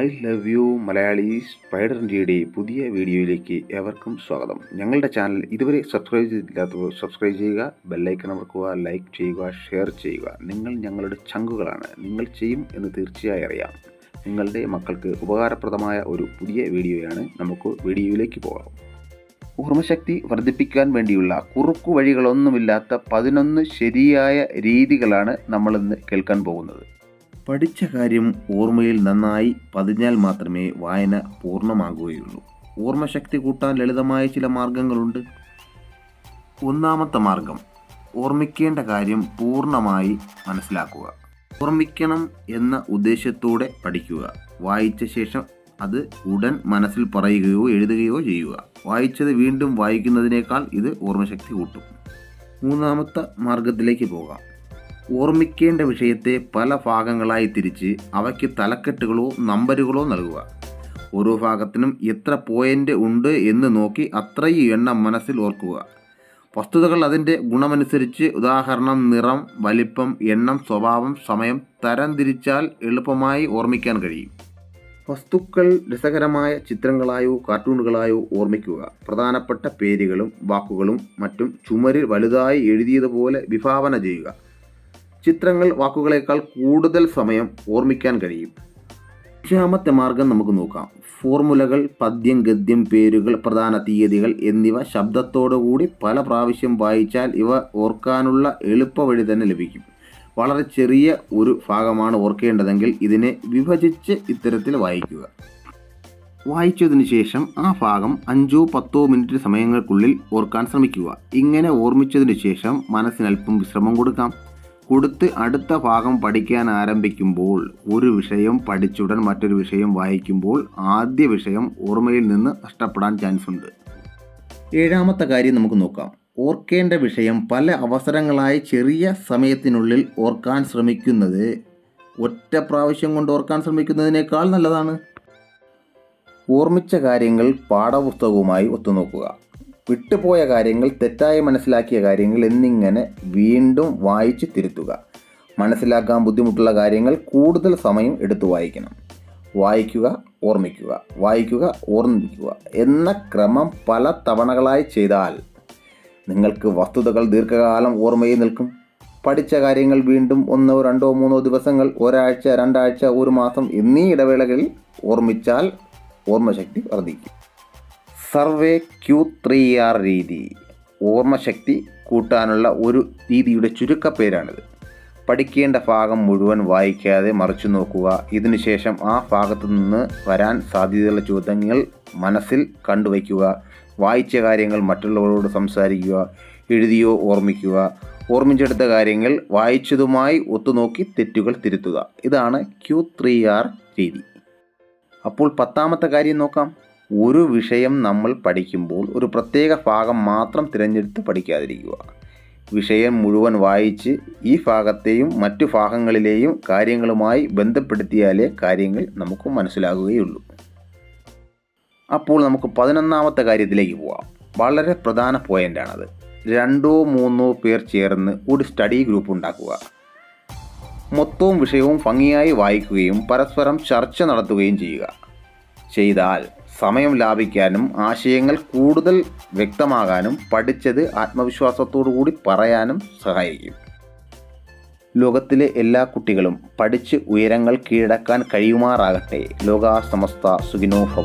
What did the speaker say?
I love you Malayali സ്പൈഡറിന്റെ പുതിയ വീഡിയോയിലേക്ക് ഏവർക്കും സ്വാഗതം. ഞങ്ങളുടെ ചാനൽ ഇതുവരെ സബ്സ്ക്രൈബ് ചെയ്തിട്ടില്ലാത്തവർ സബ്സ്ക്രൈബ് ചെയ്യുക ബെല്ലൈക്കൺ അമർക്കുക ലൈക്ക് ചെയ്യുക ഷെയർ ചെയ്യുക. നിങ്ങൾ ഞങ്ങളുടെ ചങ്കുകളാണ്. നിങ്ങൾ ചെയ്യും എന്ന് തീർച്ചയായും അറിയാം. നിങ്ങളുടെ മക്കൾക്ക് ഉപകാരപ്രദമായ ഒരു പുതിയ വീഡിയോയാണ് നമുക്ക് വീഡിയോയിലേക്ക് പോകാം. ഓർമ്മശക്തി വർദ്ധിപ്പിക്കാൻ വേണ്ടിയുള്ള കുറുക്കു വഴികളൊന്നുമില്ലാത്ത പതിനൊന്ന് ശരിയായ രീതികളാണ് നമ്മളിന്ന് കേൾക്കാൻ പോകുന്നത്. പഠിച്ച കാര്യം ഓർമ്മയിൽ നന്നായി പതിഞ്ഞാൽ മാത്രമേ വായന പൂർണമാകുകയുള്ളൂ. ഓർമ്മശക്തി കൂട്ടാൻ ലളിതമായ ചില മാർഗങ്ങളുണ്ട്. ഒന്നാമത്തെ മാർഗം ഓർമ്മിക്കേണ്ട കാര്യം പൂർണമായി മനസ്സിലാക്കുക. ഓർമ്മിക്കണം എന്ന ഉദ്ദേശത്തോടെ പഠിക്കുക. വായിച്ച ശേഷം അത് ഉടൻ മനസ്സിൽ പറയുകയോ എഴുതുകയോ ചെയ്യുക. വായിച്ചത് വീണ്ടും വായിക്കുന്നതിനേക്കാൾ ഇത് ഓർമ്മശക്തി കൂട്ടും. മൂന്നാമത്തെ മാർഗത്തിലേക്ക് പോകാം. ഓർമ്മിക്കേണ്ട വിഷയത്തെ പല ഭാഗങ്ങളായി തിരിച്ച് അവയ്ക്ക് തലക്കെട്ടുകളോ നമ്പരുകളോ നൽകുക. ഓരോ ഭാഗത്തിനും എത്ര പോയിന്റ് ഉണ്ട് എന്ന് നോക്കി അത്രയും എണ്ണം മനസ്സിൽ ഓർക്കുക. വസ്തുതകൾ അതിന്റെ ഗുണമനുസരിച്ച് ഉദാഹരണം നിറം വലിപ്പം എണ്ണം സ്വഭാവം സമയം തരംതിരിച്ചാൽ എളുപ്പമായി ഓർമ്മിക്കാൻ കഴിയും. വസ്തുക്കൾ രസകരമായ ചിത്രങ്ങളായോ കാർട്ടൂണുകളായോ ഓർമ്മിക്കുക. പ്രധാനപ്പെട്ട പേരുകളും വാക്കുകളും മറ്റും ചുമരിൽ വലുതായി എഴുതിയതുപോലെ വിഭാവന ചെയ്യുക. ചിത്രങ്ങൾ വാക്കുകളേക്കാൾ കൂടുതൽ സമയം ഓർമ്മിക്കാൻ കഴിയും. അഞ്ചാമത്തെ മാർഗം നമുക്ക് നോക്കാം. ഫോർമുലകൾ പദ്യം ഗദ്യം പേരുകൾ പ്രധാന തീയതികൾ എന്നിവ ശബ്ദത്തോടുകൂടി പല പ്രാവശ്യം വായിച്ചാൽ ഇവ ഓർക്കാനുള്ള എളുപ്പവഴി തന്നെ ലഭിക്കും. വളരെ ചെറിയ ഒരു ഭാഗമാണ് ഓർക്കേണ്ടതെങ്കിൽ ഇതിനെ വിഭജിച്ച് ഇത്തരത്തിൽ വായിക്കുക. വായിച്ചതിന് ശേഷം ആ ഭാഗം അഞ്ചോ പത്തോ മിനിറ്റ് സമയങ്ങൾക്കുള്ളിൽ ഓർക്കാൻ ശ്രമിക്കുക. ഇങ്ങനെ ഓർമ്മിച്ചതിന് ശേഷം മനസ്സിനൽപ്പം വിശ്രമം കൊടുക്കാം. കൊടുത്ത് അടുത്ത ഭാഗം പഠിക്കാൻ ആരംഭിക്കുമ്പോൾ ഒരു വിഷയം പഠിച്ചുടൻ മറ്റൊരു വിഷയം വായിക്കുമ്പോൾ ആദ്യ വിഷയം ഓർമ്മയിൽ നിന്ന് നഷ്ടപ്പെടാൻ ചാൻസ് ഉണ്ട് ഏഴാമത്തെ കാര്യം നമുക്ക് നോക്കാം. ഓർക്കേണ്ട വിഷയം പല അവസരങ്ങളായി ചെറിയ സമയത്തിനുള്ളിൽ ഓർക്കാൻ ശ്രമിക്കുന്നത് ഒറ്റ പ്രാവശ്യം കൊണ്ട് ഓർക്കാൻ ശ്രമിക്കുന്നതിനേക്കാൾ നല്ലതാണ്. ഓർമ്മിച്ച കാര്യങ്ങൾ പാഠപുസ്തകവുമായി ഒത്തുനോക്കുക. വിട്ടുപോയ കാര്യങ്ങൾ തെറ്റായി മനസ്സിലാക്കിയ കാര്യങ്ങൾ എന്നിങ്ങനെ വീണ്ടും വായിച്ച് തിരുത്തുക. മനസ്സിലാക്കാൻ ബുദ്ധിമുട്ടുള്ള കാര്യങ്ങൾ കൂടുതൽ സമയം എടുത്തു വായിക്കണം. വായിക്കുക ഓർമ്മിക്കുക വായിക്കുക ഓർമ്മിക്കുക എന്ന ക്രമം പല തവണകളായി ചെയ്താൽ നിങ്ങൾക്ക് വസ്തുതകൾ ദീർഘകാലം ഓർമ്മയിൽ നിൽക്കും. പഠിച്ച കാര്യങ്ങൾ വീണ്ടും ഒന്നോ രണ്ടോ മൂന്നോ ദിവസങ്ങൾ ഒരാഴ്ച രണ്ടാഴ്ച ഒരു മാസം എന്നീ ഇടവേളകളിൽ ഓർമ്മിച്ചാൽ ഓർമ്മശക്തി വർദ്ധിക്കും. സർവേ ക്യൂ ത്രീ ആർ രീതി. ഓർമ്മശക്തി കൂട്ടാനുള്ള ഒരു രീതിയുടെ ചുരുക്കപ്പേരാണിത്. പഠിക്കേണ്ട ഭാഗം മുഴുവൻ വായിക്കാതെ മറിച്ചു നോക്കുക. ഇതിനുശേഷം ആ ഭാഗത്തു നിന്ന് വരാൻ സാധ്യതയുള്ള ചോദ്യങ്ങൾ മനസ്സിൽ കണ്ടുവയ്ക്കുക. വായിച്ച കാര്യങ്ങൾ മറ്റുള്ളവരോട് സംസാരിക്കുക. എഴുതിയോ ഓർമ്മിക്കുക. ഓർമ്മിച്ചെടുത്ത കാര്യങ്ങൾ വായിച്ചതുമായി ഒത്തുനോക്കി തെറ്റുകൾ തിരുത്തുക. ഇതാണ് ക്യൂ ത്രീ ആർ രീതി. അപ്പോൾ പത്താമത്തെ കാര്യം നോക്കാം. ഒരു വിഷയം നമ്മൾ പഠിക്കുമ്പോൾ ഒരു പ്രത്യേക ഭാഗം മാത്രം തിരഞ്ഞെടുത്ത് പഠിക്കാതിരിക്കുക. വിഷയം മുഴുവൻ വായിച്ച് ഈ ഭാഗത്തെയും മറ്റു ഭാഗങ്ങളിലെയും കാര്യങ്ങളുമായി ബന്ധപ്പെടുത്തിയാലേ കാര്യങ്ങൾ നമുക്ക് മനസ്സിലാകുകയുള്ളൂ. അപ്പോൾ നമുക്ക് പതിനൊന്നാമത്തെ കാര്യത്തിലേക്ക് പോവാം. വളരെ പ്രധാന പോയിന്റാണത് രണ്ടോ മൂന്നോ പേർ ചേർന്ന് ഒരു സ്റ്റഡി ഗ്രൂപ്പ് ഉണ്ടാക്കുക. മൊത്തവും വിഷയവും ഭംഗിയായി വായിക്കുകയും പരസ്പരം ചർച്ച നടത്തുകയും ചെയ്യുക. ചെയ്താൽ സമയം ലാഭിക്കാനും ആശയങ്ങൾ കൂടുതൽ വ്യക്തമാകാനും പഠിച്ചത് കൂടി പറയാനും സഹായിക്കും. ലോകത്തിലെ എല്ലാ കുട്ടികളും പഠിച്ച് ഉയരങ്ങൾ കീഴടക്കാൻ കഴിയുമാറാകട്ടെ. ലോകാസമസ്ത സുഖിനോ ഭവ.